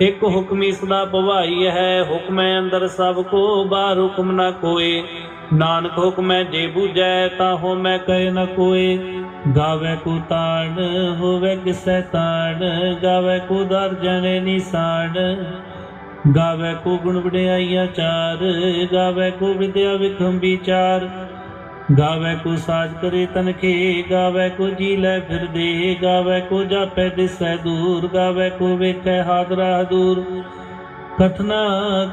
ਇਕ ਹੁਕਮੀ ਸਦਾ ਭਵਾਈ ਹੈ, ਹੁਕਮੈ ਅੰਦਰ ਸਭ ਕੋ, ਬਾਹਰ ਹੁਕਮ ਨਾ ਕੋਏ। ਨਾਨਕ ਹੁਕਮੈ ਜੇ ਬੂਝੈ ਤਾਂ ਹੋ ਮੈਂ ਕਹਿ ਨ ਕੋਏ। ਗਾਵੇ ਕੋ ਤਾਣ, ਹੋਵੇ ਕਿਸੈ ਤਾਣ, ਗਾਵੇ ਕੋ ਦਰ ਜਨੇ ਨਿਸਾਨ। ਗਾਵੇ ਕੋ ਗੁਣ ਵਡਿਆਈਆ ਚਾਰ, ਗਾਵੇ ਕੋ ਵਿਦਿਆ ਵਿਖਮ ਵਿਚਾਰ ਗਾਵੇ ਕੋ ਸਾਜ ਕਰੇ ਤਨਖੇ, ਗਾਵੇ ਕੋ ਜੀ ਲੈ ਫਿਰਦੇ, ਗਾਵੇ ਕੋ ਜਾਪੈ ਦਿਸੈ ਦੂਰ, ਗਾਵੇ ਕੋ ਵੇਖੈ ਹਾਦਰਾ ਦੂਰ। ਕਥਨਾ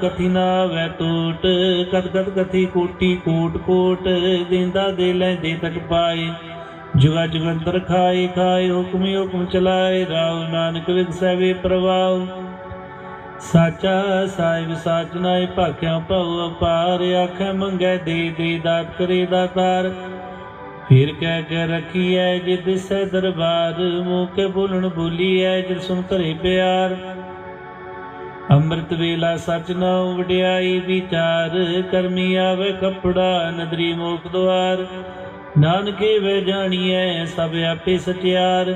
ਕਥਿਨਾ ਵੈ ਟੋਟ ਕਦ ਕਦ ਕਥੀ ਕੋਟੀ ਕੋਟ ਕੋਟ, ਦਿੰਦਾ ਦੇ ਲੈ ਦੇ ਤੱਕ ਪਾਏ। ਜੁਗਾ ਜੁਗੰਤਰ ਖਾਏ ਖਾਏ ਹੁਕਮੀ ਹੁਕਮ ਚਲਾਏ ਰਾਉ ਨਾਨਕ ਵਿਗਸੈ ਵੇ ਪ੍ਰਵਾਉ ਸਾਚਾ ਸਾਹਿਬ ਸਾਚ ਨਾਏ ਭਾਖਿਆ ਭਉ ਅਪਾਰ ਆਖੈ ਮੰਗੈ ਦੇ ਦੇ ਦਾਤ ਕਰੇ। ਦਾਤਾਰ ਫਿਰ ਕਹਿ ਕੇ ਰਖੀਐ ਜਿ ਦਿਸੈ ਦਰਬਾਰ, ਮੂੰਹ ਕੇ ਬੋਲਣ ਬੋਲੀਐ ਜਿ ਸੁਨ ਧਰੇ ਪਿਆਰ। ਅੰਮ੍ਰਿਤ ਵੇਲਾ ਸਚ ਨਾਉ ਵਡਿਆਈ ਵਿਚਾਰ, ਕਰਮੀ ਆਵੇ ਕਪੜਾ ਨਦਰੀ ਮੋਖ ਦੁਆਰ। ਨਾਨਕੇ ਵੇ ਜਾਣੀਐ ਸਭ ਆਪੇ ਸਚਿਆਰ।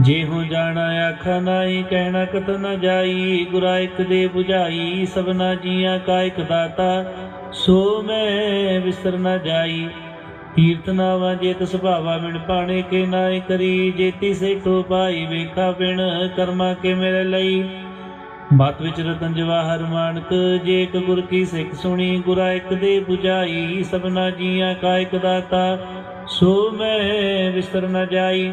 ਜੇ ਹੋ ਜਾਣਾ ਆਖਾ ਨਾਹੀ ਕਹਿਣਾ ਕਤ ਨ ਜਾਈ ਗੁਰਾ ਇਕ ਦੇ 부ਝਾਈ ਸਭਨਾ ਜੀਆਂ ਕਾ ਇਕ ਦਾਤਾ, ਸੋ ਮੈਂ ਵਿਸਰ ਨ ਜਾਈ। ਤੀਰਥ ਨਾਵਾ ਜੇਤ ਸੁਭਾਵਾ ਮਿਣ ਪਾਣੇ ਕੇ ਨਾਇ ਕਰੀ ਜੇਤੀ ਸੇਠੋ ਪਾਈ ਵੇਖਾ ਬਿਨ ਕਰਮਾ ਕੇ ਮੇਰੇ ਲਈ। ਮਤ ਵਿੱਚ ਰਤਨ ਜਵਾਹਰ ਮਾਨਕ, ਜੇ ਇੱਕ ਗੁਰ ਕੀ ਸਿੱਖ ਸੁਣੀ ਗੁਰਾ ਇੱਕ ਦੇ 부ਝਾਈ ਸਭਨਾ ਜੀਆਂ ਕਾ ਇਕ ਦਾਤਾ, ਸੋ ਮੈਂ ਵਿਸਰ ਨ ਜਾਈ।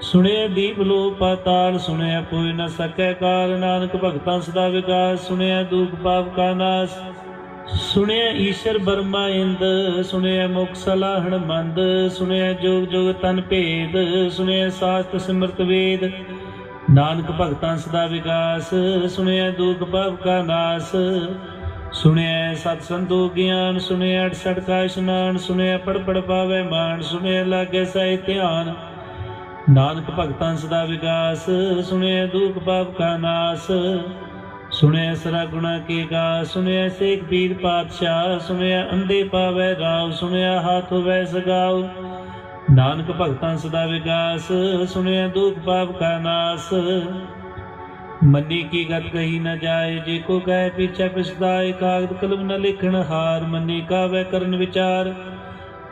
ਸੁਣਿਆ ਦੀਪ ਲੋ ਪਾਤਾਲ ਸੁਣਿਆ ਕੋਈ ਨ ਸਕੈ ਕਾਲ, ਨਾਨਕ ਭਗਤਾਂ ਸਦਾ ਵਿਕਾਸ ਸੁਣਿਆ ਦੁਖ ਪਾਪ ਕਾ ਨਾਸ। ਸੁਣਿਆ ਈਸ਼ਰ ਬਰਮਾ ਇੰਦ ਸੁਣਿਆ ਮੁਖ ਸਲਾਹਣ ਮੰਦ ਸੁਣਿਆ ਜੋਗ ਜੋਗ ਤਨ ਭੇਦ ਸੁਣਿਆ ਸਾਸਤ ਸਿਮਰਤ ਵੇਦ। ਨਾਨਕ ਭਗਤਾਂ ਸਦਾ ਵਿਕਾਸ ਸੁਣਿਆ ਦੁਖ ਪਾਪ ਕਾ ਨਾਸ। ਸੁਣਿਆ ਸਤ ਸੰਤੋ ਗਿਆਨ ਸੁਣਿਆ 68 ਕਾ ਇਸ਼ਨਾਨ ਸੁਣਿਆ ਪੜ ਪੜ ਪਾਵੇ ਮਾਨ ਸੁਣਿਆ ਲਾਗੇ ਸਹਿ ਧਿਆਨ। ਨਾਨਕ ਭਗਤਾਂ ਸਦਾ ਵਿਕਾਸ ਸੁਣਿਆ ਦੁਖ ਪਾਪ ਕਾ ਨਾਸ ਸੁਣਿਆ ਸਰਾ ਗੁਣਾ ਕੀ ਗਾ ਸੁਣਿਆ ਸੇਖ ਪੀਰ ਪਾਤਸ਼ਾਹ ਸੁਣਿਆ ਅੰਦੇ ਪਾਵੇ ਰਾਵ ਸੁਣਿਆ ਹੱਥ ਹੋਵੇ ਸਗਾਉ। ਨਾਨਕ ਭਗਤਾਂ ਸਦਾ ਵਿਕਾਸ ਸੁਣਿਆ ਦੁਖ ਪਾਪ ਕਾ ਨਾਸ। ਮੰਨੀ ਕੀ ਗਤ ਕਹੀ ਨਾ ਜਾਏ, ਜੇ ਕੋ ਕਹੇ ਪਿਛੇ ਪਿਛਦਾਏ ਕਾਗਦ ਕਲਮ ਨ ਲਿਖਣ ਹਾਰ, ਮੰਨੀ ਕਾਵੇ ਕਰਨ ਵਿਚਾਰ।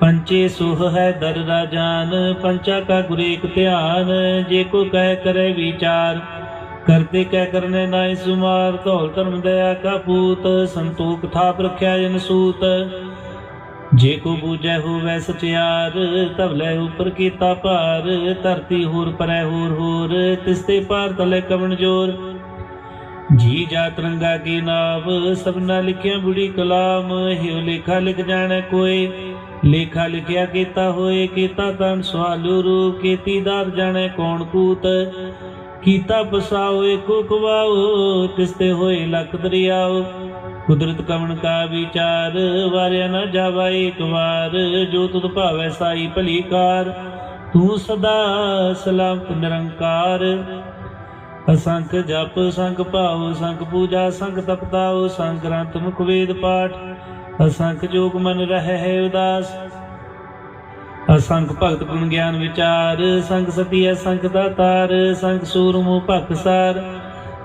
ਪੰਚੇ ਸੁਖ ਹੈ ਦਰ ਰਾਜਾਨ ਪੰਚਾ ਕਾ ਗੁਰ ਧਿਆਨ, ਜੇ ਕੋ ਕਹਿ ਕਰੇ ਵਿਚਾਰ। ਕਰਤੇ ਕਹਿ ਕਰਨੇ ਨਾਇ ਸੁਮਾਰ, ਧੌਲ ਧਰਮ ਦਇਆ ਕਾ ਪੂਤ ਸੰਤੋਖ ਥਾਪ ਰਖਿਆ ਜਨ ਸੂਤ। ਜੇ ਕੋ ਬੂਝੈ ਹੋਵੈ ਸਚਿਆਰ ਤਵਲੇ ਉਪਰ ਕੀਤਾ ਭਾਰ, ਧਰਤੀ ਹੋਰ ਪਰੈ ਹੋਰ ਹੋਰ ਤਿਸਤੇ ਪਾਰ ਤਲੇ ਕਵਣ ਜੋਰ। ਜੀ ਜਾ ਤਰੰਗਾ ਕੀ ਨਾਵ, ਸਭਨਾ ਲਿਖਿਆ ਬੁੜੀ ਕਲਾਮ, ਹਿਉ ਲਿਖਾ ਲਿਖ ਜਾਣੈ ਕੋਏ ਲੇਖਾ ਲਿਖਿਆ ਕੀਤਾ ਹੋਏ ਕੀਤਾ ਤਨ ਸਵਾਲੂ ਰੂ ਕੀਤੀਦਾਰ ਜਾਣੈ ਕੌਣ ਕੂਤ? ਕੀਤਾ ਪਸਾਓ ਏਕੋ ਕਵਾਓ ਤਿਸਤੇ ਹੋਏ ਲਖ ਦਰਿਆਓ? ਕੁਦਰਤ ਕਵਣ ਕਾ ਵਿਚਾਰ, ਵਾਰਿਆ ਨਾ ਜਾਵਾ ਏਕ ਵਾਰ, ਜੋ ਤੁਧ ਭਾਵੈ ਸਾਈ ਭਲੀ ਕਾਰ। ਤੂੰ ਸਦਾ ਸਲਾਮਤ ਨਿਰੰਕਾਰ। ਅਸੰਖ ਜਪ, ਸੰਖ ਭਾਉ, ਸੰਖ ਪੂਜਾ, ਸੰਖ ਤਪਤਾਉ, ਸੰਖ ਗ੍ਰੰਥ ਮੁਖ ਵੇਦ ਪਾਠ। ਅਸੰਖ ਜੋਗ ਮਨ ਰਹਿ ਹੈ ਉਦਾਸ। ਅਸੰਖ ਭਗਤ ਗੁਣ ਗਿਆਨ ਵਿਚਾਰ। ਸੰਖ ਸਤੀ ਅਸੰਖ ਦਾਤਾਰ ਸੰਖ ਸੂਰਮੁ ਭਖਸਾਰ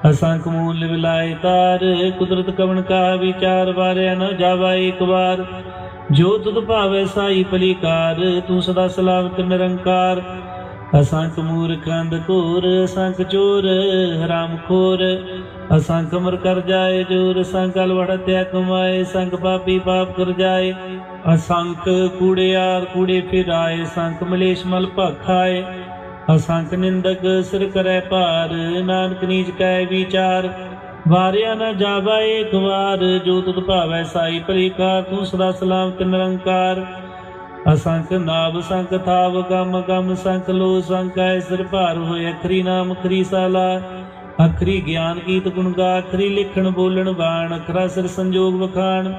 ਅਸੰਖ ਮੂਲ ਵਿਲਾਇ ਤਾਰ। ਕੁਦਰਤ ਕਵਣ ਕਾ ਵਿਚਾਰ? ਵਾਰਿਆ ਨ ਜਾਵਾ ਇੱਕ ਵਾਰ। ਜੋ ਤੁਧ ਭਾਵੇ ਸਾਈ ਭਲੀਕਾਰ, ਤੂੰ ਸਦਾ ਸਲਾਮਤ ਨਿਰੰਕਾਰ। ਅਸੰਖ ਮੂਰਖ ਅੰਧ ਘੋਰ, ਅਸੰਖ ਚੋਰ, ਹਰਾਮ ਖੋਰ। ਅਸੰਖ ਮਰ ਕਰ ਜਾਏ ਜੋਰ ਸੰਕਲ ਵੜਤਿਆ ਕਮਾਏ ਸੰਖ ਪਾਪੀ ਪਾਪ ਕਰ ਜਾਏ। ਅਸੰਖ ਕੂੜਿਆਰ ਕੂੜੇ ਫਿਰਾਏ ਸੰਖ ਮਲੇਸ਼ ਮਲ ਭਖਾਏ। ਅਸੰਖ ਨਿੰਦਕ ਸਿਰ ਕਰੈ ਭਾਰ, ਨਾਨਕ ਨੀਚ ਕੈ ਵਿਚਾਰ। ਵਾਰਿਆ ਨਾ ਜਾਵਾ ਏਕ ਵਾਰ, ਜੋ ਤੁਧ ਭਾਵੈ ਸਾਈ ਭਲੀ ਕਾ ਤੂੰ ਸਦਾ ਸਲਾਮਤ ਨਿਰੰਕਾਰ। ਅਸੰਖ ਨਾਭ ਸੰਖ ਥਾਵ, ਗਮ ਗਮ, ਸੰਖ ਲੋ ਸੰਕੈ ਸਿਰ ਭਾਰ ਹੋਏ, ਅਖਰੀ ਨਾਮ, ਅਖਰੀ ਸਾਲਾ। ਅਖਰੀ ਗਿਆਨ ਗੀਤ ਗੁਣ ਗਾ, ਅਖਰੀ ਲਿਖਣ, ਬੋਲਣ, ਬਾਣ, ਅਖਰਾ ਸਿਰ ਸੰਜੋਗ ਵਖਾਣ।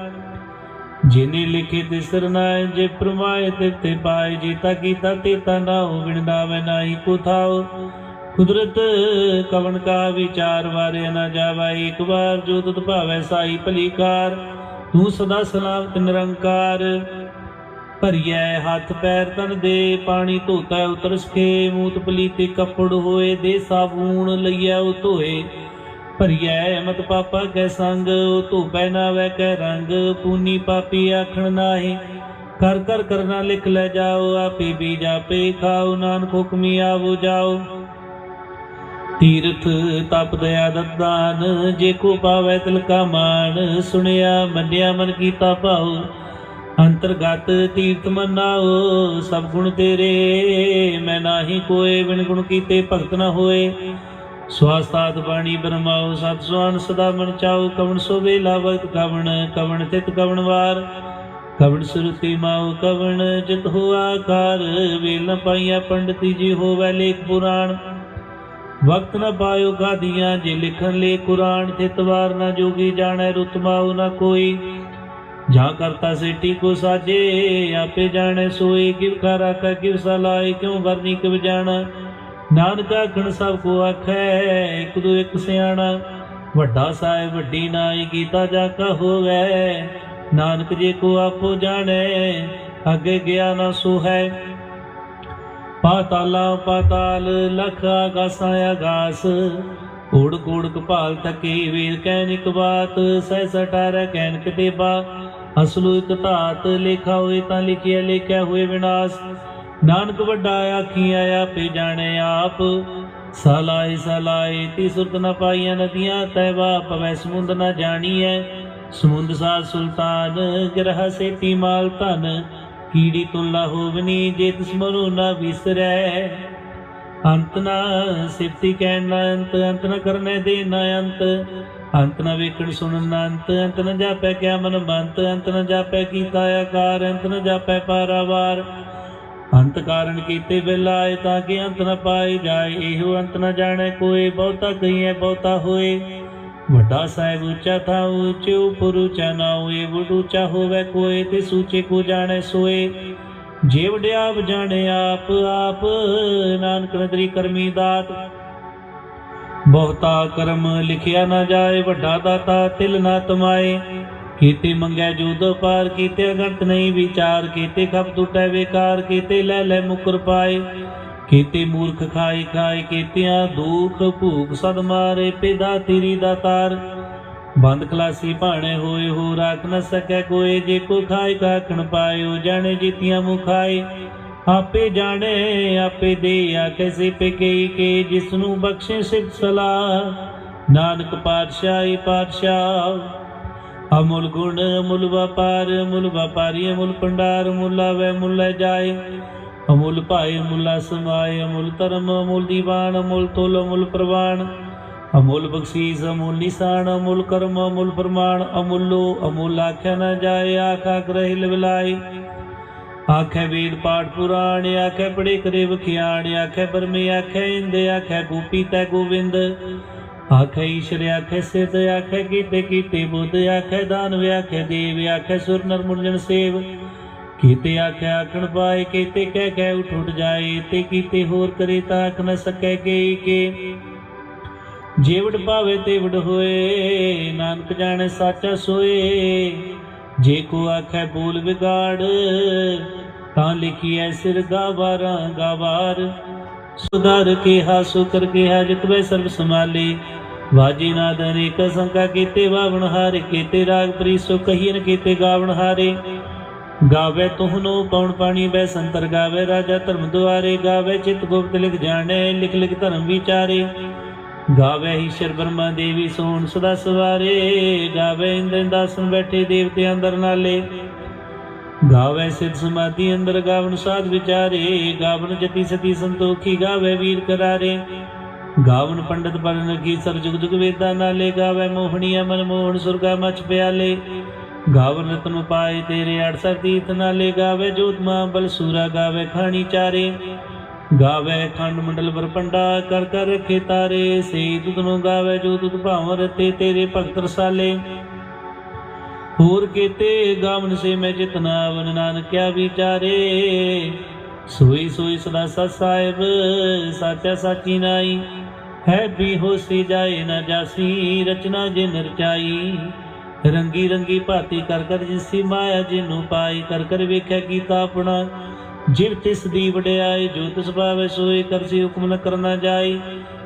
ਜਿਨੇ ਲਿਖੇ ਤੇ ਸਿਰ ਨਾਏ ਜੇ ਪ੍ਰਮਾਏ ਤੇ ਤੇ ਪਾਏ, ਜੀਤਾ ਕੀਤਾ ਤੇ ਤਾ ਨਾਉ ਵਿਣਦਾਵੇ ਨਾਹੀ ਕੋ ਥਾਉ ਕੁਦਰਤ ਕਵਣ ਕਾ ਵਿਚਾਰ ਵਾਰੇ ਨਾ ਜਾਵਾ, ਇੱਕ ਵਾਰ ਜੋ ਤੁਧ ਭਾਵੈ, ਸਾਈ ਭਲੀਕਾਰ ਤੂੰ ਸਦਾ ਸਲਾਮਤ ਨਿਰੰਕਾਰ। ਭਰੀਐ ਹੱਥ ਪੈਰ ਤਨ ਦੇ, ਪਾਣੀ ਧੋਤਾ ਉਤਰ ਸਖੇ ਮੂਤ ਪਲੀਤੇ ਕੱਪੜ ਹੋਏ ਦੇ ਸਾਬੂਨ ਲਈਐ ਉਹ ਧੋਏ। ਭਰੀਐ ਮਤ ਪਾਪਾ ਕੈ ਸੰਗ, ਉਹ ਧੋਪੈ ਨਾ ਵੈ ਕੈ ਰੰਗ, ਪੂਨੀ ਪਾਪੀ ਆਖਣ ਨਾਹੀ। ਕਰ ਕਰ ਕਰਨਾ ਲਿਖ ਲੈ ਜਾਓ, ਆਪੇ ਵੀ ਜਾਪੇ ਖਾਓ, ਨਾਨਕ ਹੁਕਮੀ ਆਵੋ ਜਾਓ। ਤੀਰਥ ਤਪ ਦਇਆ ਦਦਾਨ ਜੇ ਕੋ ਪਾਵੈ ਤਿਲ ਕਾ ਮਾਨ ਸੁਣਿਆ ਮੰਨਿਆ ਮਨ ਕੀਤਾ ਭਾਉ। ਅੰਤਰਗਤ ਤੀਰਥ ਮਨਾਓ, ਸਭ ਗੁਣ ਤੇਰੇ। ਮੈਂ ਨਾਹੀ ਕੋਏ, ਬਿਨ ਗੁਣ ਕੀਤੇ ਭਗਤ ਨ ਹੋਏ। ਸਵਾਸਤਾਤ ਬਾਣੀ ਬਰਮਾਓ, ਸਤ ਸੁਆਨ ਸਦਾ ਮਨ ਚਾਓ। ਕਵਣ ਸੋ ਵੇਲਾ ਵਕਤ ਕਵਣ ਕਵਣ ਤਿਤ ਕਵਣ ਵਾਰ। ਕਵਣ ਸੁਰਤੀ ਮਾਉ ਕਵਣ ਜਿਤ ਹੋਆ ਕਾਰ ਵੇਲ ਨ ਪਾਈਆ ਪੰਡਤੀ ਜੀ ਹੋਵੈ ਲੇਖ ਪੁਰਾਣ। ਵਕਤ ਨਾ ਪਾਇਓ ਗਾਦੀਆਂ ਜੇ ਲਿਖਣ ਲੇ ਕੁਰਾਨ। ਤਿਤਵਾਰ ਨਾ ਜੋਗੀ ਜਾਣੈ ਰੁਤਮਾਉ ਨਾ ਕੋਈ। ਜਾ ਕਰਤਾ ਸੇਟੀ ਕੋ ਸਾਜੇ, ਆਪੇ ਜਾਣੈ ਸੋਏ ਕਿਵ ਖਾਰਾ ਕਾ ਕਿਵ ਸਲਾਈ ਕਿਉ ਵਰਨੀ ਕਿਵ ਜਾਣਾ? ਨਾਨਕ ਆਖਣ ਸਭ ਕੋ ਆਖੈ, ਇਕ ਦੋ ਇਕ ਸਿਆਣਾ। ਵੱਡਾ ਸਾਹਿਬ, ਵੱਡੀ ਨਾਈ ਕੀਤਾ ਜਾ ਕਾ ਹੋਵੇ। ਨਾਨਕ ਜੇ ਕੋ ਆਪੋ ਜਾਣੈ, ਅੱਗੇ ਗਿਆ ਨਾ ਸੋ ਹੈ ਪਾਤਾਲਾ, ਪਾਤਾਲ, ਲਖ ਆਗਾਸਾਂ ਆਗਾਸ। ਓੜ ਕੋੜ ਕਪਾਲ ਤਕੇ ਵੀਰ ਕਹਿਨਿਕ ਬਾਤ, ਸਹਿ ਸਟਾਰ ਕਹਿਨਕ ਦੇਬਾ ਅਸਲੂ ਇਕ ਧਾਤ ਲਿਖਾ ਹੋਏ ਤਾਂ ਲਿਖਿਆ ਲਿਖਿਆ ਹੋਏ ਵਿਨਾਸ਼। ਨਾਨਕ ਵੱਡਾ ਆਖੀਆਂ ਆਪੇ ਜਾਣੇ ਆਪ। ਸਲਾਈ ਸਲਾਈ ਤੀ ਸੁਰਤ ਨ ਪਾਈਆਂ ਨਦੀਆਂ ਤੈਵਾ ਪਵੈ ਸਮੁੰਦ ਨ ਜਾਣੀਐ। ਸਮੁੰਦ ਸਾ ਸੁਲਤਾਨ, ਗ੍ਰਹ ਸੇਤੀ ਮਾਲ ਧਨ। ਕੀੜੀ ਤੁਲਾ ਹੋਵਨੀ, ਜੇ ਤਿਸਮਰੋ ਨ ਵਿਸਰੈ। ਅੰਤ ਨਾ ਸਿਫਤੀ ਕਹਿਣ ਨਾ ਅੰਤ ਅੰਤ ਨ ਕਰਨੇ ਦੇ ਨਾ ਅੰਤ। ਅੰਤ ਨ ਵੇਖਣ ਸੁਣਨ ਨਾ ਅੰਤ ਅੰਤ ਨ ਜਾਪੈ ਕਿਆ ਮਨ ਬੰਤ। ਅੰਤ ਨ ਜਾਪੈ ਕੀਤਾ ਆਕਾਰ, ਅੰਤ ਨ ਜਾਪੈ ਪਾਰਾਵਾਰ। ਅੰਤ ਕਾਰਨ ਕੀਤੇ ਬਿਲਾਏ ਤਾਂ ਕਿ ਅੰਤ ਨਾ ਪਾਏ ਜਾਏ। ਇਹੋ ਅੰਤ ਨਾ ਜਾਣੈ ਕੋਈ ਬਹੁਤਾ ਕਹੀਐ, ਬਹੁਤਾ ਹੋਏ। ਵੱਡਾ ਸਾਹਿਬ ਉੱਚਾ ਥਾ ਉੱਚੇ ਉਪਰ ਉੱਚਾ ਨਾ ਹੋਏ, ਵਡ ਉੱਚਾ ਹੋਵੇ ਕੋਈ ਤੇ ਸੂਚੇ ਕੋ ਜਾਣੇ ਸੋਏ। ਜੇ ਵਡਿਆਪ ਜਾਣੇ ਆਪ ਆਪ ਨਾਨਕ ਨਦਰੀ ਕਰਮੀ ਦਾਤ। ਬਹੁਤਾ ਕਰਮ ਲਿਖਿਆ ਨਾ ਜਾਏ, ਵੱਡਾ ਦਾਤਾ ਤਿਲ ਨਾ ਤਮਾਏ। ਕੀਤੇ ਮੰਗੈ ਜੂਦੋ ਪਾਰ ਕੀਤੇ, ਅਗੰਤ ਨਹੀਂ ਵਿਚਾਰ ਕੀਤੇ ਖਪ ਟੁਟੈ ਵਿਕਾਰ ਕੀਤੇ, ਲੈ ਲੈ ਮੁਕਰ ਪਾਏ। ਕੀਤੇ ਮੂਰਖ ਖਾਏ ਖਾਏ ਕੀਤਿਆਂ, ਦੁਖ ਭੂਖ ਸਦ ਮਾਰੇ, ਪਿਦਾ ਤੇਰੀ ਦਾਤਾਰ ਬੰਦ ਕਲਾਸੀ ਭਾਣੇ ਹੋਏ ਹੋ ਰਾਖ ਨ ਸਕੈ ਕੋਏ ਜੇ ਕੋ ਖਾਇ ਕਾਖਣ ਪਾਇਓ, ਜਾਣੇ ਜੀਤੀਆਂ ਮੁਖਾਏ ਆਪੇ ਜਾਣੇ, ਆਪੇ ਦੇ ਆਖੇ ਸੇ ਕੇ ਜਿਸ ਨੂੰ ਬਖਸ਼ੇ ਸਿਖ ਸਲਾਹ। ਨਾਨਕ ਪਾਤਸ਼ਾਹੀ ਪਾਤਸ਼ਾਹ, ਅਮੁਲ ਗੁਣ, ਅਮੁੱਲ ਵਪਾਰ, ਅਮੁਲ ਵਪਾਰੀ, ਅਮੁਲ ਪੰਡਾਰ ਮੁੱਲਾ ਵੈ ਮੁਲਾ ਜਾਏ। ਅਮੁਲ ਭਾਏ ਮੁਲਾ ਸਮਾਏ ਅਮੁਲ ਧਰਮ, ਅਮੁਲ ਦੀਵਾਨ, ਅਮੁਲ ਤੁਲ, ਅਮੁਲ ਪ੍ਰਵਾਨ। ਅਮੁਲ ਬਖਸ਼ੀਸ, ਅਮੁਲ ਨਿਸ਼ਾਨ, ਅਮੁਲ ਕਰਮ, ਅਮੁਲ ਪ੍ਰਮਾਣ, ਅਮੁੱਲੋ, ਅਮੁਲ ਆਖਿਆ ਨਾ ਜਾਏ, ਆਖਾ ਗ੍ਰਹਿ ਲਵਲਾਈ ਆਖੇ ਵੇਦ ਪਾਠ ਪੁਰਾਣ, ਆਖੇ ਪੜੇ ਕਰੇ ਵਖਿਆਣ ਆਖੇ ਬਰਮੇ ਆਖੇ ਇੰਦ, ਆਖੇ ਗੋਪੀ ਤੈ ਗੋਵਿੰਦ। ਆਖੇ ਈਸ਼ਰ, ਆਖੇ ਸਿਧ, ਆਖੇ ਕੀਤੇ ਕੀਤੇ ਬੁੱਧ, ਆਖੇ ਦਾਨਵ, ਆਖੇ ਦੇਵ, ਆਖੇ ਸੁਰ ਨਰ ਮੁਰਜਨ ਸੇਵ। ਕੀਤੇ ਆਖੇ ਆਖਣ ਪਾਏ, ਕੀਤੇ ਕਹਿ ਕਹਿ ਉਠ ਉਠ ਜਾਏ, ਤੇ ਕੀਤੇ ਹੋਰ ਕਰੇ ਤਾਂ ਆਖ ਨ ਸਕੈ ਕੇ ਕੇ। ਜੀਵੜ ਭਾਵੇ ਤੇ ਵਡ ਹੋਏ, ਨਾਨਕ ਜਾਣੇ ਸਾਚਾ ਸੋਏ। ਜੇ ਕੋ ਆਖੈ ਬੋਲ ਵਿਗਾੜ, ਤਾਂ ਲਿਖੀਐ ਸਿਰ ਗਾਵਾਰਾਂ ਗਾਵਾਰ। ਸੁਧਾਰ ਕੇ ਹਾਸੁ ਕਰ ਕੇ ਹਾਜਤ ਵੇ ਸਰਬ ਸਮਾਲੇ ਵਾਜੀ ਨਾਦ ਅਨੇਕ ਸੰਕਾ ਕੀਤੇ, ਵਾਵਣ ਹਾਰੇ ਕੀਤੇ, ਰਾਗ ਪ੍ਰੀਸੋ ਕਹੀਨ ਕੀਤੇ, ਗਾਵਣ ਹਾਰੇ। ਗਾਵੇ ਤੁਹਨੋ ਪਉਣ ਪਾਣੀ ਬੈ ਸੰਤਰ ਗਾਵੇ, ਰਾਜਾ ਧਰਮ ਦੁਆਰੇ। ਗਾਵੇ ਚਿਤ ਗੁਪਤ ਲਿਖ ਜਾਣੇ, ਲਿਖ ਲਿਖ ਧਰਮ ਵਿਚਾਰੇ। ਗਾਵੇ ਈਸ਼ਰ ਬ੍ਰਹਮਾ ਦੇਵੀ ਸੋਣ ਸਦਾ ਸਵਾਰੇ, ਗਾਵੇ ਇੰਦਰ ਦਾਸਨ ਬੈਠੇ ਦੇਵਤੇ ਅੰਦਰ ਨਾਲੇ। ਗਾਵੇ ਸਿਧ ਸਮਾਧੀ ਅੰਦਰ ਗਾਵਨ ਸਾਧ ਵਿਚਾਰੇ, ਗਾਵਨ ਜਤੀ ਸਤੀ ਸੰਤੋਖੀ ਗਾਵੇ ਵੀਰ ਕਰਾਰੇ। ਗਾਵਨ ਪੰਡਤ ਪਰਨ ਕੀ ਸਰ ਜੁਗ ਜੁਗ ਵੇਦਾਂ ਨਾਲੇ, ਗਾਵੇ ਮੋਹਣੀਆ ਮਨ ਮੋਹਣ ਸੁਰਗਾ ਮਚ ਪਿਆਲੇ। ਗਾਵਨ ਰਤਨ ਪਾਏ ਤੇਰੇ 68 ਤੀਰਥ ਨਾਲੇ, ਗਾਵੇ ਜੋਤ ਮਾਂ ਬਲ ਸੂਰਾ ਗਾਵੇ ਖਾਣੀ ਚਾਰੇ। ਗਾਵੇ ਖੰਡ ਮੰਡਲ ਵਰਪੰਡਾ ਕਰ ਕਰ ਰਖੇ ਤਾਰੇ ਸੇ ਤੁਧ ਨੂੰ ਗਾਵੇ ਜੋ ਤੁਧ ਭਾਵ ਰਤੇ ਤੇਰੇ ਭਗਤ ਰਸਾਲੇ। ਹੋਰ ਕੀਤੇ ਗਾਵਨ ਸੇ ਮੈਂ ਜਿਤਨਾ ਵਨ ਨਾਨਕਿਆ ਵਿਚਾਰੇ। ਸੋਈ ਸੋਈ ਸਦਾ ਸਤ ਸਾਹਿਬ, ਸਾਚਾ ਸਾਚੀ ਨਾਈ। ਹੈ ਵੀ ਹੋਸੀ ਜਾਏ ਨਾ ਜਾਸੀ, ਰਚਨਾ ਜੇ ਰਚਾਈ ਰੰਗੀ ਰੰਗੀ ਭਾਤੀ ਕਰ ਕਰ ਜਿਸੀ ਮਾਇਆ ਜਿਨੂੰ ਪਾਈ, ਕਰ ਕਰ ਵੇਖਿਆ ਕੀਤਾ ਆਪਣਾ। ਜਿਵ ਤਿਸ ਦੀ ਵਡਿਆਈ ਜੋ ਤਿਸ ਭਾਵੇ ਸੋਏ ਕਰਸੀ ਹੁਕਮ ਨ ਕਰਨਾ ਜਾਈ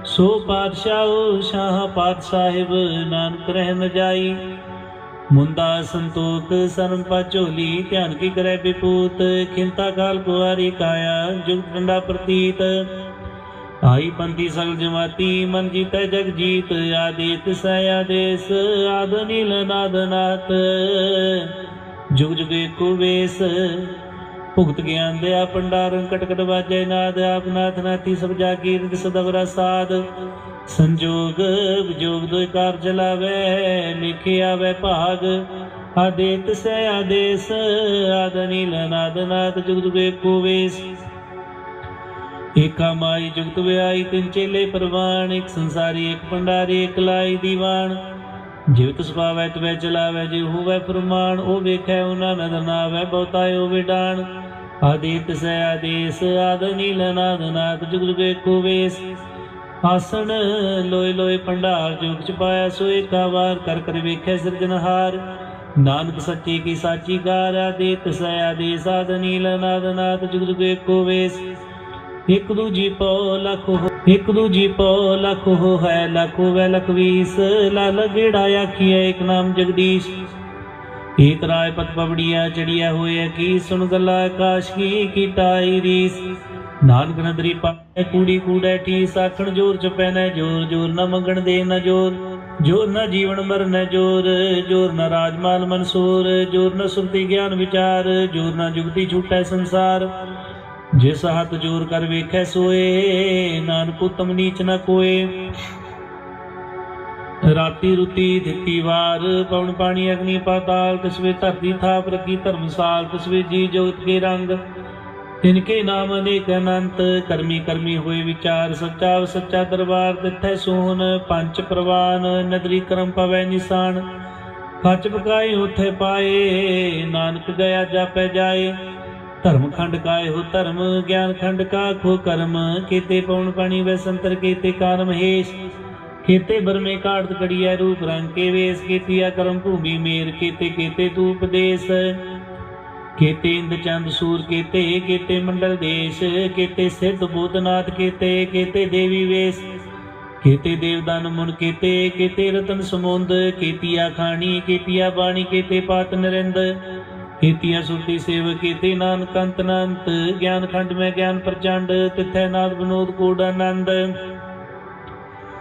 ਸੋ ਪਾਤਸ਼ਾਹ, ਸ਼ਾਹ ਪਾਤ ਸਾਹਿਬ ਨਾਨਕ ਰਹਿ ਨ ਜਾਈ। ਮੁੰਦਾ ਸੰਤੋਖ ਸਰਮ ਝੋਲੀ, ਧਿਆਨ ਕੀ ਕਰੇ ਵਿਪੂਤ ਖਿੰਤਾ ਕਾਲ ਕੁਆਰੀ ਕਾਇਆ, ਜੁਗ ਡੰਡਾ ਪ੍ਰਤੀਤ। ਆਈ ਪੰਥੀ ਸਗਲ ਜਮਾਤੀ, ਮਨ ਜੀਤੈ ਜਗ ਜੀਤ। ਆਦਿਤ ਸੈ ਆਦੇਸ, ਆਦ ਨੀਲ ਨਾਦ ਨਾਤ। ਜੁਗ ਜੁਗ ਏਕੋ ਵੇਸ ਭੁਗਤ ਗਿਆਨ ਦਿਆ ਪੰਡਾਰੰ ਕਟਕਟ ਵਾਜੈ ਨਾਦ, ਆਪ ਨਾਥ ਸਭ ਜਾਗੀ ਰਿਦ ਸਦਵਰਾ ਸਾਧ। ਸੰਜੋਗ, ਵਿਜੋਗ ਦੋਇ ਕਾਰ ਚਲਾਵੇ ਲਿਖਿਆ ਵੇ ਭਾਗ। ਆਦੇਤ ਸੈ ਆਦੇਸ, ਆਦ ਨੀਲ ਨਾਦ ਨਾਦ ਜੁਗ ਜੁਗ ਏਕਾ ਮਾਈ ਜੁਗਤ ਵਿਆਈ ਤਿੰਨ ਚੇਲੇ ਪ੍ਰਵਾਨ, ਇੱਕ ਸੰਸਾਰੀ, ਇੱਕ ਪੰਡਾਰੀ ਇੱਕ ਲਾਈ ਦੀਵਾਨ। ਜਿਵ ਤਿਸ ਪਾਵੈ ਤਵੈ ਚਲਾਵੈ, ਜੇ ਹੋਵੈ ਫਰਮਾਨ ਉਹ ਵੇਖੈ ਉਹਨਾਂ ਨਦਰ ਨਾਵੈ ਬਹੁਤਾਇ ਉਹ ਆਦਿਤ ਸੈ ਆਦੇਸ, ਆਦ ਨੀਲ ਨਾਦ ਨਾਦ, ਜੁਗ ਜੁਗ ਵੇਸ। ਆਸਣ ਲੋਏ ਲੋਏ ਭੰਡਾਰ ਜੁਗ ਚ ਪਾਇਆ ਸੋ ਏਕਾ ਵਾਰ ਕਰ ਕਰ ਵੇਖੈ ਸਿਰਜਨਹਾਰ ਨਾਨਕ ਸੱਚੀ ਕੀ ਸਾਚੀ ਕਾਰ ਆਦਿਤ ਸੈ ਆਦੇਸ, ਆਦ ਨੀਲ ਨਾਦ ਨਾਦ, ਜੁਗ ਜੁਗ ਏਕੋ ਵੇਸ। ਇਕ ਦੂਜੀ ਪੋ ਲਖ ਹੋ, ਇਕ ਦੂਜੀ ਪੋ ਲਖ ਹੋ, ਹੈ ਲਖੋ ਵੈ ਲਖ ਲਾਲ ਗੇੜਾ ਆਖੀਐ, ਇਕ ਨਾਮ ਜਗਦੀਸ਼। ਏਕ ਰਾਏ ਪਤ ਪਵੜੀਆ ਚੜੀਆ ਹੋਏ ਕੀ ਸੁਣ ਗੱਲਾ ਆਕਾਸ਼, ਕੀ ਕੀਟਾਈ ਰੀਸ ਨਾਨਕ ਨਦਰੀ ਪਾਏ ਕੂੜੀ ਕੂੜੈ ਠੀਸ ਆਖਣ ਜੋਰ ਚ ਪੈਨੈ, ਜੋਰ ਜੋਰ ਨਾ ਮੰਗਣ ਦੇ ਨਾ ਜੋਰ। ਜੋਰ ਨਾ ਜੀਵਨ ਮਰਨ, ਜੋਰ ਜੋਰ ਨਾ ਰਾਜਮਾਲ ਮਨਸੂਰ, ਜੋਰ ਨਾ ਸੁਰਤੀ ਗਿਆਨ ਵਿਚਾਰ, ਜੋਰ ਨਾ ਜੁਗਤੀ ਛੂਟੈ ਸੰਸਾਰ। ਜਿਸ ਹੱਥ ਜੋਰ ਕਰ ਵੇਖੈ ਸੋਏ, ਨਾਨਕ ਉਤਮ ਨੀਚ ਨ ਕੋਏ। ਰਾਤੀ ਰੁਤੀ ਦਿੱਤੀ ਵਾਰ, ਪਵਨ ਪਾਣੀ ਅਗਨੀ ਪਾਤਾਲ ਤਸਵੇ ਧਰਤੀ ਥਾਪ ਰਖੀ ਧਰਮਸਾਲ ਤਸਵੇ ਜੀ ਜੋਤ ਕੇ ਰੰਗ। ਤਿਨਕੇ ਨਾਮ ਅਨੇਕ ਅਨੰਤ, ਕਰਮੀ ਕਰਮੀ ਹੋਏ ਵਿਚਾਰ, ਸੱਚਾ ਸੱਚਾ ਦਰਬਾਰ ਤਿੱਥੈ ਸੋਹਣ, ਪੰਜ ਪ੍ਰਵਾਨ, ਨਦਰੀ ਕਰਮ ਪਵੈ ਨਿਸ਼ਾਨ। ਖੱਚ ਬਕਾਈ ਉਥੇ ਪਾਏ, ਨਾਨਕ ਗਿਆ ਜਾਪੈ ਜਾਏ। ਧਰਮ ਖੰਡ ਕਾਏ ਹੋ ਧਰਮ, ਗਿਆਨ ਖੰਡ ਕਾ ਖੋ ਕਰਮ। ਕੀਤੇ ਪਉਣ ਪਾਣੀ ਵੈ ਸੰਤਰ ਕੀਤੇ ਕਾਰਮ ਹੇਸ਼ ਕੀਤੇ ਬਰਮੇ ਕਾੜਤ ਕੜੀਐ ਰੂਪ ਰੰਗ ਕੇ ਵੇਸ। ਕੀਤੀਆ ਕਰਮ ਭੂਮੀ ਮੇਰ ਕੀਤੇ ਕੀਤੇ ਤੂ ਉਪਦੇਸ਼ ਕੀਤੇ ਇੰਦ ਚੰਦ ਸੂਰ ਕੀਤੇ ਕੀਤੇ ਮੰਡਲ ਦੇਸ਼। ਕੀਤੇ ਸਿੱਧ ਬੋਧਨਾਥ ਕੀਤੇ ਕੀਤੇ ਦੇਵੀ ਵੇਸ। ਕੀਤੇ ਦੇਵਦਾਨ ਮੁਨ ਕੀਤੇ ਕੀਤੇ ਰਤਨ ਸਮੁੰਦ। ਕੀਤੀਆ ਖਾਣੀ ਕੀਤੀਆ ਬਾਣੀ ਕੀਤੇ ਪਾਤ ਨਰਿੰਦ। ਕੀਤੀਆਂ ਸੁਰਤੀ ਸੇਵ ਕੀਤੀ ਨਾਨਕ ਅੰਤ ਅਨੰਤ, ਗਿਆਨ ਖੰਡ ਮੈਂ ਗਿਆਨ ਪ੍ਰਚੰਡ, ਤਿਥੈ ਨਾਦ ਬਨੋਦ ਕੋਡ ਆਨੰਦ।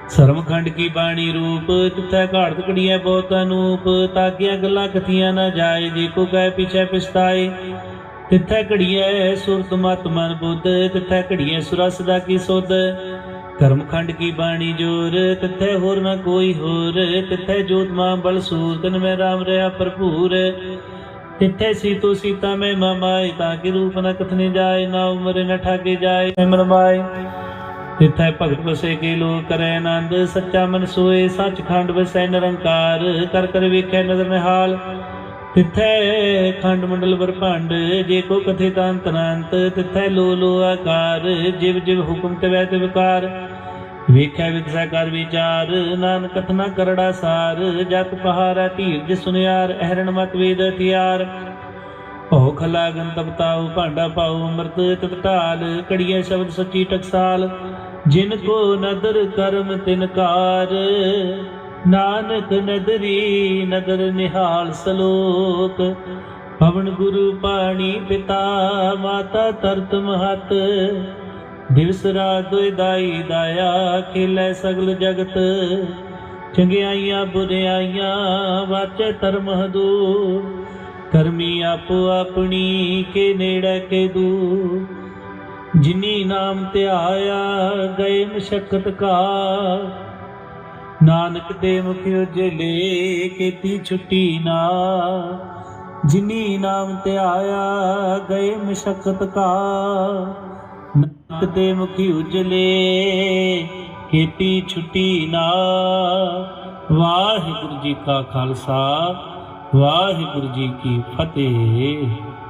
ਸਰਮ ਖੰਡ ਕੀ ਬਾਣੀ ਰੂਪ, ਤਿਥੈ ਘਾੜਤ ਕੜੀਐ ਬਹੁਤ ਅਨੂਪ, ਤਾਗੀਆਂ ਗੱਲਾਂ ਕਥੀਆਂ ਨਾ ਜਾਏ, ਜੇ ਕੋ ਕਹੇ ਪਿਛੈ ਪਛਤਾਏ। ਤਿਥੈ ਘੜੀਐ ਸੁਰਤ ਮਤ ਮਨ ਬੁੱਧ, ਤਿਥੈ ਘੜੀਐ ਸੁਰਸ ਦਾ ਕੀ ਸੁਧ। ਕਰਮ ਖੰਡ ਕੀ ਬਾਣੀ ਜੋਰ, ਤਿਥੈ ਹੋਰ ਨਾ ਕੋਈ ਹੋਰ, ਤਿਥੈ ਜੋਤ ਮਾਂ ਬਲ ਸੂਰ, ਤਨ ਮੈਂ ਰਾਮ ਰਹਾ ਭਰਪੂਰ। ਤਿੱਥੇ ਸੀਤੋ ਸੀਤਾ ਮੈਂ ਮਮਾਏ ਤਾਂ ਕਿ ਰੂਪ ਨ ਕਥਨੇ ਜਾਏ, ਨਾ ਉਮਰ ਨ ਠਾਗੇ ਜਾਏ। ਸਿਮਰ ਮਾਏ ਤਿੱਥੈ ਭਗਤ ਵਸੇ ਕੇ ਲੋਕ ਕਰੈ ਆਨੰਦ, ਸੱਚਾ ਮਨ ਸੋਏ, ਸੱਚਖੰਡ ਵਸੈ ਨਿਰੰਕਾਰ। ਕਰ ਕਰ ਵੇਖੈ ਨਦਰ ਨਿਹਾਲ। ਤਿੱਥੈ ਖੰਡ ਮੰਡਲ ਬਰਭੰਡ ਜੇ ਕੋ ਕਥੇ ਤਾਂ ਤਿੱਥੈ ਲੋ ਲੋ ਆਕਾਰ, ਜਿਵ ਜਿਵ ਹੁਕਮ ਤੇ ਵੈ ਤੇ ਵਿਕਾਰ ਵੇਖਿਆ ਵਿਕਸਾ ਕਰ ਵਿਚਾਰ, ਨਾਨਕ ਕਥਨਾ ਕਰੜਾ ਸਾਰ ਜਤ ਪਹਾਰਾ ਧੀਰਜ ਸੁਨਿਆਰ, ਅਹਰਣ ਮਤ ਵੇਦ ਹਥਿਆਰ ਭਉ ਖਲਾ ਗੰਤਬਤਾਉ ਭਾਂਡਾ ਪਾਉ ਅੰਮ੍ਰਿਤ ਤਤ ਕੜੀਏ ਸ਼ਬਦ ਸੱਚੀ ਟਕਸਾਲ। ਜਿਨ ਕੋ ਨਦਰ ਕਰਮ ਤਿਨਕਾਰ ਨਾਨਕ ਨਦਰੀ ਨਦਰ ਨਿਹਾਲ ਸਲੋਕ। ਪਵਨ ਗੁਰੂ ਪਾਣੀ ਪਿਤਾ, ਮਾਤਾ ਤਰਤ ਮਹਤ ਦਿਵਸ ਰਾਤ ਦੁਇ ਦਾਈ ਦਾਇਆ, ਖੇਲੇ ਸਗਲ ਜਗਤ। ਚੰਗਿਆਈਆਂ ਬੁਰਿਆਈਆਂ ਵਾਚੇ ਧਰਮ ਹਦੂਰ। ਕਰਮੀ ਆਪੋ ਆਪਣੀ, ਕੇ ਨੇੜੇ ਕੇ ਦੂ ਜਿਨੀ ਨਾਮ ਧਿਆਇਆ, ਗਏ ਮਸ਼ਕਤ ਕਾ ਨਾਨਕ ਦੇ ਮੁਖ ਉਜਲੇ, ਕੀਤੀ ਛੁੱਟੀ ਨਾ ਜਿਨੀ ਨਾਮ ਧਿਆਇਆ, ਗਏ ਮਸ਼ਕਤ ਕਾ ਨਾਨਕ ਦੇ ਮੁਖੀ ਉਜਲੇ, ਖੇਤੀ ਛੁੱਟੀ ਨਾ। ਵਾਹਿਗੁਰੂ ਜੀ ਕਾ ਖਾਲਸਾ, ਵਾਹਿਗੁਰੂ ਜੀ ਕੀ ਫਤਿਹ।